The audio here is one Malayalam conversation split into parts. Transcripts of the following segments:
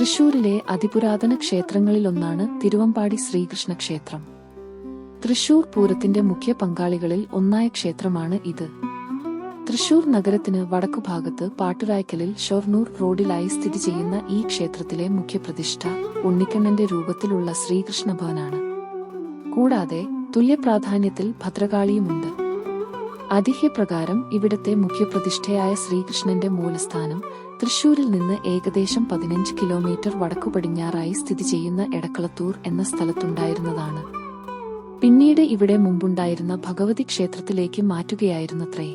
തൃശൂരിലെ അതിപുരാതന ക്ഷേത്രങ്ങളിലൊന്നാണ് തിരുവമ്പാടി ശ്രീകൃഷ്ണ ക്ഷേത്രം. തൃശൂർ പൂരത്തിന്റെ മുഖ്യ പങ്കാളികളിൽ ഒന്നായ ക്ഷേത്രമാണ് ഇത്. തൃശൂർ നഗരത്തിന് വടക്കുഭാഗത്ത് പാട്ടുരായ്ക്കലിൽ ഷൊർണൂർ റോഡിലായി സ്ഥിതി ചെയ്യുന്ന ഈ ക്ഷേത്രത്തിലെ മുഖ്യപ്രതിഷ്ഠ ഉണ്ണിക്കണ്ണന്റെ രൂപത്തിലുള്ള ശ്രീകൃഷ്ണ ഭവനാണ്. കൂടാതെ തുല്യപ്രാധാന്യത്തിൽ ഭദ്രകാളിയുമുണ്ട്. ഐതിഹ്യപ്രകാരം ഇവിടത്തെ മുഖ്യപ്രതിഷ്ഠയായ ശ്രീകൃഷ്ണന്റെ മൂലസ്ഥാനം തൃശൂരിൽ നിന്ന് ഏകദേശം പതിനഞ്ച് കിലോമീറ്റർ വടക്കു പടിഞ്ഞാറായി സ്ഥിതി ചെയ്യുന്ന എടക്കളത്തൂർ എന്ന സ്ഥലത്തുണ്ടായിരുന്നതാണ്. പിന്നീട് ഇവിടെ മുമ്പുണ്ടായിരുന്ന ഭഗവതി ക്ഷേത്രത്തിലേക്ക് മാറ്റുകയായിരുന്നത്രേ.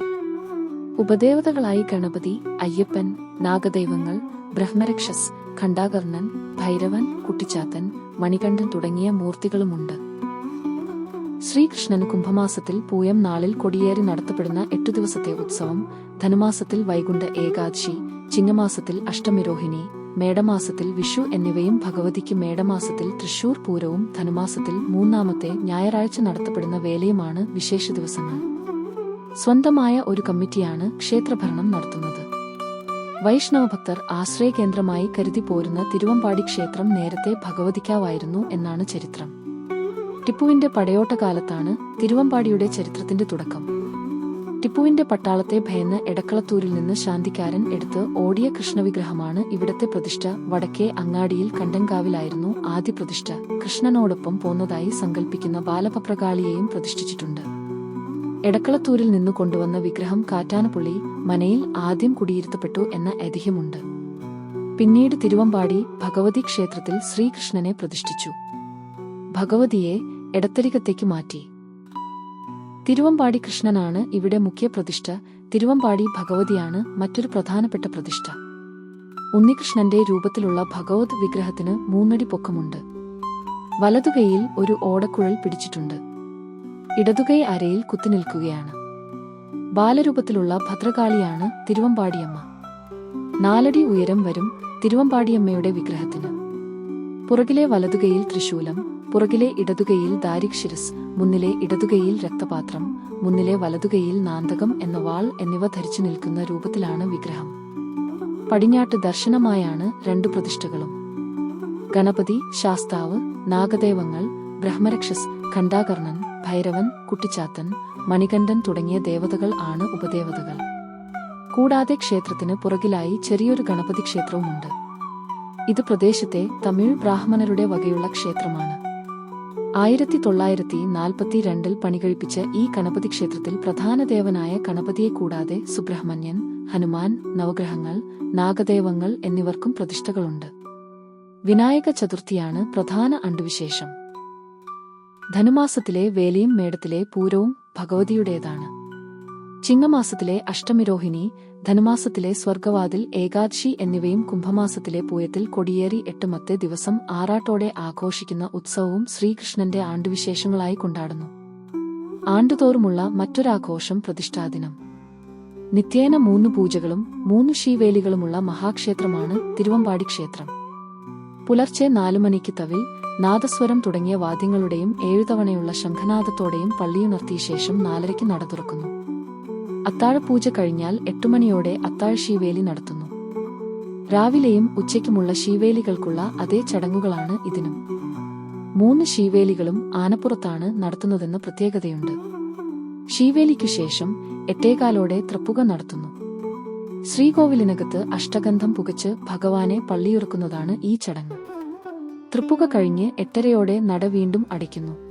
ഉപദേവതകളായി ഗണപതി അയ്യപ്പൻ നാഗദൈവങ്ങൾ ബ്രഹ്മരക്ഷസ് ഖണ്ഡാകർണൻ ഭൈരവൻ കുട്ടിച്ചാത്തൻ മണികണ്ഠൻ തുടങ്ങിയ മൂർത്തികളുമുണ്ട്. ശ്രീകൃഷ്ണന് കുംഭമാസത്തിൽ പൂയം നാളിൽ കൊടിയേറി നടത്തപ്പെടുന്ന എട്ടു ദിവസത്തെ ഉത്സവം ധനുമാസത്തിൽ വൈകുണ്ഠ ഏകാദശി ചിങ്ങമാസത്തിൽ അഷ്ടമിരോഹിണി മേടമാസത്തിൽ വിഷു എന്നിവയും ഭഗവതിക്ക് മേടമാസത്തിൽ തൃശൂർ പൂരവും ധനുമാസത്തിൽ മൂന്നാമത്തെ ഞായറാഴ്ച നടത്തപ്പെടുന്ന വേലയുമാണ് വിശേഷ ദിവസങ്ങൾ. സ്വന്തമായ ഒരു കമ്മിറ്റിയാണ് ക്ഷേത്രഭരണം നടത്തുന്നത്. വൈഷ്ണവ ഭക്തർ ആശ്രയകേന്ദ്രമായി കരുതി പോരുന്ന തിരുവമ്പാടി ക്ഷേത്രം നേരത്തെ ഭഗവതിക്കാവായിരുന്നു എന്നാണ് ചരിത്രം. ടിപ്പുവിന്റെ പടയോട്ട കാലത്താണ് തിരുവമ്പാടിയുടെ ചരിത്രത്തിന്റെ തുടക്കം. ടിപ്പുവിന്റെ പട്ടാളത്തെ ഭയന്ന് എടക്കളത്തൂരിൽ നിന്ന് ശാന്തിക്കാരൻ എടുത്ത് ഓടിയ കൃഷ്ണവിഗ്രഹമാണ് ഇവിടത്തെ പ്രതിഷ്ഠ. വടക്കേ അങ്ങാടിയിൽ കണ്ടങ്കാവിലായിരുന്നു ആദ്യ പ്രതിഷ്ഠ. കൃഷ്ണനോടൊപ്പം പോന്നതായി സങ്കല്പിക്കുന്ന ബാലപപ്രകാളിയെയും പ്രതിഷ്ഠിച്ചിട്ടുണ്ട്. എടക്കളത്തൂരിൽ നിന്ന് കൊണ്ടുവന്ന വിഗ്രഹം കാറ്റാനപ്പുള്ളി മനയിൽ ആദ്യം കുടിയിരുത്തപ്പെട്ടു എന്ന ഐതിഹ്യമുണ്ട്. പിന്നീട് തിരുവമ്പാടി ഭഗവതി ക്ഷേത്രത്തിൽ ശ്രീകൃഷ്ണനെ പ്രതിഷ്ഠിച്ചു. ഭഗവതിയെ എടത്തരികത്തേക്ക് മാറ്റി. തിരുവമ്പാടി കൃഷ്ണനാണ് ഇവിടെ മുഖ്യ പ്രതിഷ്ഠ. തിരുവമ്പാടി ഭഗവതിയാണ് മറ്റൊരു പ്രധാനപ്പെട്ട പ്രതിഷ്ഠ. ഉണ്ണികൃഷ്ണന്റെ രൂപത്തിലുള്ള ഭഗവത് വിഗ്രഹത്തിന് മൂന്നടി പൊക്കമുണ്ട്. വലതുകൈയിൽ ഒരു ഓടക്കുഴൽ പിടിച്ചിട്ടുണ്ട്. ഇടതുകൈ അരയിൽ കുത്തിനിൽക്കുകയാണ് ബാലരൂപത്തിലുള്ള ഭദ്രകാളിയാണ് തിരുവമ്പാടിയമ്മ. നാലടി ഉയരം വരും തിരുവമ്പാടിയമ്മയുടെ വിഗ്രഹത്തിന്. പുറകിലെ വലതുകൈയിൽ ത്രിശൂലം പുറകിലെ ഇടതുകൈയിൽ ദാരിക്ഷിരസ് മുന്നിലെ ഇടതുകൈയിൽ രക്തപാത്രം മുന്നിലെ വലതുകൈയിൽ നാന്തകം എന്ന വാൾ എന്നിവ ധരിച്ചു നിൽക്കുന്ന രൂപത്തിലാണ് വിഗ്രഹം. പടിഞ്ഞാട്ട് ദർശനമായാണ് രണ്ടു പ്രതിഷ്ഠകളും. ഗണപതി ശാസ്താവ് നാഗദേവങ്ങൾ ബ്രഹ്മരക്ഷസ് ഖണ്ഡാകർണൻ ഭൈരവൻ കുട്ടിച്ചാത്തൻ മണികണ്ഠൻ തുടങ്ങിയ ദേവതകൾ ആണ് ഉപദേവതകൾ. കൂടാതെ ക്ഷേത്രത്തിന് പുറകിലായി ചെറിയൊരു ഗണപതി ക്ഷേത്രവുമുണ്ട്. ഇത് പ്രദേശത്തെ തമിഴ് ബ്രാഹ്മണരുടെ വകയുള്ള ക്ഷേത്രമാണ്. ആയിരത്തി തൊള്ളായിരത്തി നാൽപ്പത്തി രണ്ടിൽ പണികഴിപ്പിച്ച ഈ ഗണപതി ക്ഷേത്രത്തിൽ പ്രധാന ദേവനായ ഗണപതിയെ കൂടാതെ സുബ്രഹ്മണ്യൻ ഹനുമാൻ നവഗ്രഹങ്ങൾ നാഗദേവങ്ങൾ എന്നിവർക്കും പ്രതിഷ്ഠകളുണ്ട്. വിനായക ചതുർത്ഥിയാണ് പ്രധാന അണ്ടുവിശേഷം ധനുമാസത്തിലെ വേലിയും മേടത്തിലെ പൂരവും ഭഗവതിയുടേതാണ്. ചിങ്ങമാസത്തിലെ അഷ്ടമിരോഹിണി ധനുമാസത്തിലെ സ്വർഗവാതിൽ ഏകാദശി എന്നിവയും കുംഭമാസത്തിലെ പൂയത്തിൽ കൊടിയേറി എട്ടുമത്തെ ദിവസം ആറാട്ടോടെ ആഘോഷിക്കുന്ന ഉത്സവവും ശ്രീകൃഷ്ണന്റെ ആണ്ടുവിശേഷങ്ങളായി കൊണ്ടാടുന്നു. ആണ്ടുതോറുമുള്ള മറ്റൊരാഘോഷം പ്രതിഷ്ഠാദിനം. നിത്യേന മൂന്ന് പൂജകളും മൂന്ന് ശീവേലികളുമുള്ള മഹാക്ഷേത്രമാണ് തിരുവമ്പാടി ക്ഷേത്രം. പുലർച്ചെ നാലു മണിക്ക് തവിൽ നാദസ്വരം തുടങ്ങിയ വാദ്യങ്ങളുടെയും ഏഴുതവണയുള്ള ശംഖനാദത്തോടെയും പള്ളിയുണർത്തിയ ശേഷം നാലരയ്ക്ക് നട തുറക്കുന്നു. അത്താഴപൂജ കഴിഞ്ഞാൽ എട്ടുമണിയോടെ അത്താഴ ശീവേലി നടത്തുന്നു. രാവിലെയും ഉച്ചയ്ക്കുമുള്ള ശീവേലികൾക്കുള്ള അതേ ചടങ്ങുകളാണ് ഇതിനും. മൂന്ന് ശീവേലികളും ആനപ്പുറത്താണ് നടത്തുന്നതെന്ന് പ്രത്യേകതയുണ്ട്. ശീവേലിക്കു ശേഷം എട്ടേകാലോടെ തൃപ്പുക നടത്തുന്നു. ശ്രീകോവിലിനകത്ത് അഷ്ടഗന്ധം പുകച്ച് ഭഗവാനെ പള്ളിയൊറുക്കുന്നതാണ് ഈ ചടങ്ങ്. തൃപ്പുക കഴിഞ്ഞ് എട്ടരയോടെ നട വീണ്ടും അടയ്ക്കുന്നു.